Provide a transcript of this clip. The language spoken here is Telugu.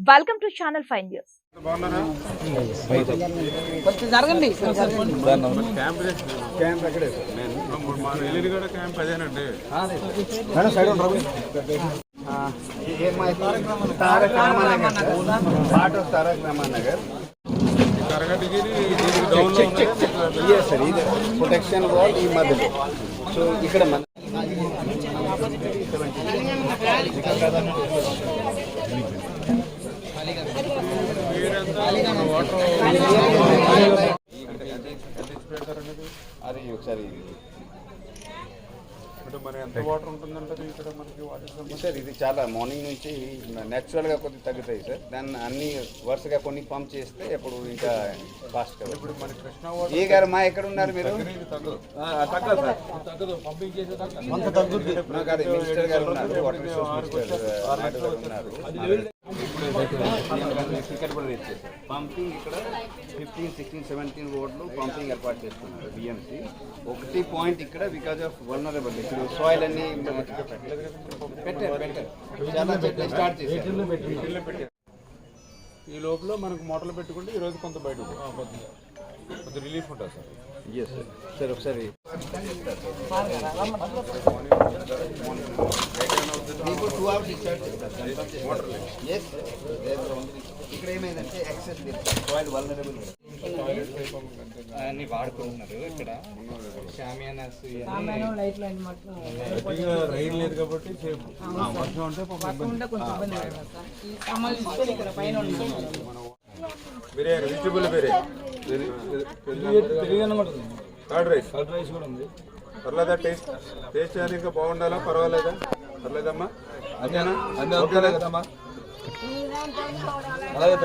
Welcome to channel five news జరగండి. క్యాంప్ క్యాంప్ ఎక్కడే సార్ ఇది ప్రొటెక్షన్ వాల్ ఈ మధ్యలో సో ఇక్కడ అది ఒకసారి సార్ ఇది చాలా మార్నింగ్ నుంచి న్యాచురల్గా కొద్దిగా తగ్గుతాయి సార్. దాన్ని అన్ని వరుసగా కొన్ని పంప్ చేస్తే ఇప్పుడు ఇంకా ఫాస్ట్ ఇప్పుడు మన కృష్ణా ఏ గారు మా ఎక్కడ ఉన్నారు మీరు? మినిస్టర్ గారు ఉన్నారు వాటర్ రిసోర్స్ మినిస్టర్ ఉన్నారు. క్రికెట్ కూడా ఇచ్చేసారు పంపింగ్ ఇక్కడ ఫిఫ్టీన్ సిక్స్టీన్ సెవెంటీన్ రోడ్లు పంపింగ్ ఏర్పాటు చేస్తున్నారు బిఎంసి ఒకటి పాయింట్ ఇక్కడ బికాజ్ ఆఫ్ వల్నరబుల్ ఇప్పుడు సాయిల్ అన్ని పెట్టారు పెట్టారు. చాలా చెట్లు స్టార్ట్ చేశారు. ఈ లోపల మనకు మోటార్లు పెట్టుకుంటే ఈ రోజు కొంత బయట రిలీఫ్ ఉంటుంది సార్? ఎస్ సార్ సార్ ఒకసారి ఇక్కడ ఏమైందంటే ఎక్సెస్ సాయిల్ వల్నరబుల్ అన్ని వాడుకుంటున్నారు ఇక్కడ. రైన్ లేదు కాబట్టి వర్షం అంటే కొంచెం పడతారు sir. Curd rice curd rice కూడా ఉంది. పర్లేదా? టేస్ట్? టేస్ట్ అది ఇంకా బాగుండాలా? పర్వాలేదా? పర్లేదమ్మా. అంతేనా ఓకేనా? కదమ్మా. అలాగే